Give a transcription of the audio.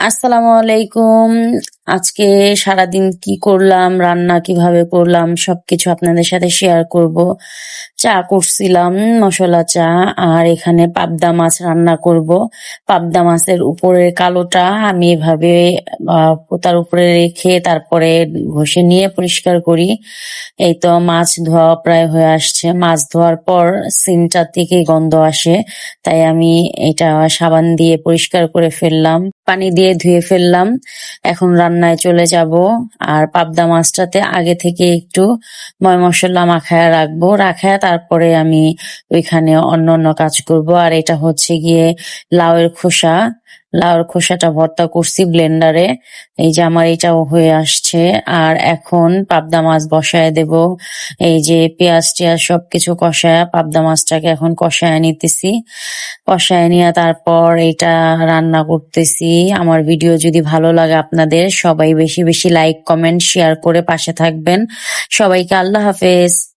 আসসালামু আলাইকুম। আজকে সারাদিন কি করলাম, রান্না কীভাবে করলাম, সবকিছু আপনাদের সাথে শেয়ার করব। চা করছিলাম, মশলা চা, আর এখানে পাবদা মাছ রান্না করব। পাবদা মাছের উপরের কালোটা আমি এভাবে পোতার উপরে রেখে তারপরে ঘষে নিয়ে পরিষ্কার করি। এই তো মাছ ধোয়া প্রায় হয়ে আসছে। মাছ ধোয়ার পর সিমটা থেকে গন্ধ আসে, তাই আমি এটা সাবান দিয়ে পরিষ্কার করে ফেললাম। পানি দিয়ে ধুয়ে ফেললাম। এখন রান্নায় চলে যাব। আর পাবদা মাছটাতে আগে থেকে একটু ময় মশলা মাখায় রাখব, রাখায় তারপরে আমি ওইখানে অন্য অন্য কাজ করব। আর এটা হচ্ছে গিয়ে লাউয়ের খোসা। লাউয়ের খোসাটা ভর্তা করছি ব্লেন্ডারে। এই যে আমার এটাও হয়ে আসছে। আর এখন পাবদা মাছ বসায় দেব। এই যে পেঁয়াজ টিয়াজ সবকিছু কষায় পাবদা মাছটাকে এখন কষায় নিতেছি। কষায় নিয়ে তারপর এটা রান্না করতেছি। আমার ভিডিও যদি ভালো লাগে আপনাদের, সবাই বেশি বেশি লাইক, কমেন্ট, শেয়ার করে পাশে থাকবেন। সবাইকে আল্লাহ হাফেজ।